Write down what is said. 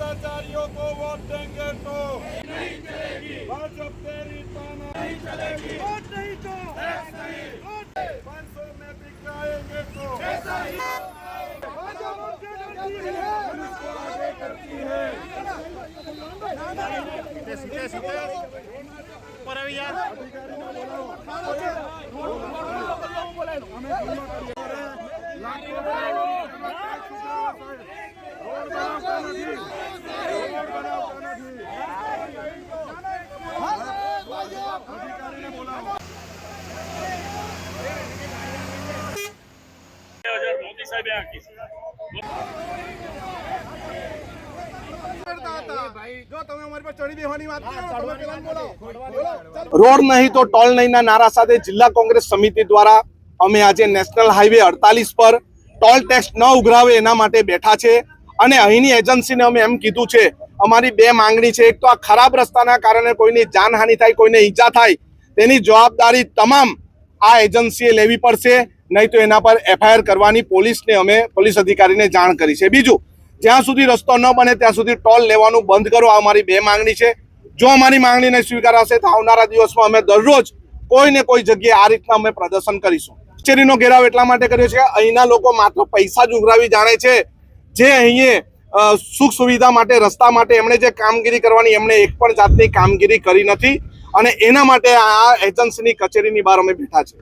भ्रष्टाचारियों को वोट देंगे तो भाजपा तेरी ताना नहीं चलेगी वोट नहीं तो पाँच सौ में बिकाएंगे तो भाजपा पुलिस को आगे करती है રોડ રોડ નહીં તો ટોલ નહીંના નારા સાથે જિલ્લા કોંગ્રેસ સમિતિ દ્વારા અમે આજે નેશનલ હાઈવે અડતાલીસ પર ટોલ ટેક્સ ન ઉઘરાવે એના માટે બેઠા છે. અને અહીંની એજન્સીને અમે એમ કીધું છે, અમારી બે માંગણી છે. એક તો આ ખરાબ રસ્તાના કારણે કોઈની જાનહાનિ થાય, કોઈને ઈજા થાય તેની જવાબદારી તમામ આ એજન્સીએ લેવી પડશે, નહીં તો એના પર એફઆઈઆર કરવાની પોલીસને અમે, પોલીસ અધિકારીને જાણ કરી છે. બીજું, જ્યાં સુધી રસ્તો ન બને ત્યાં સુધી ટોલ લેવાનું બંધ કરો, આ અમારી બે માંગણી છે. જો અમારી માંગણીને સ્વીકારાશે તો આવનારા દિવસમાં અમે દરરોજ કોઈ ને કોઈ જગ્યાએ આ રીતના અમે પ્રદર્શન કરીશું. કચેરીનો ઘેરાવ એટલા માટે કર્યો છે કે અહીંના લોકો માત્ર પૈસા જ ઉઘરાવી જાણે છે. જે અહીં સુખ સુવિધા માટે, રસ્તા માટે એમણે જે કામગીરી કરવાની, એમણે એક પણ જાતની કામગીરી કરી નથી. અને એના માટે આ એજન્સીની કચેરીની બહાર અમે બેઠા છે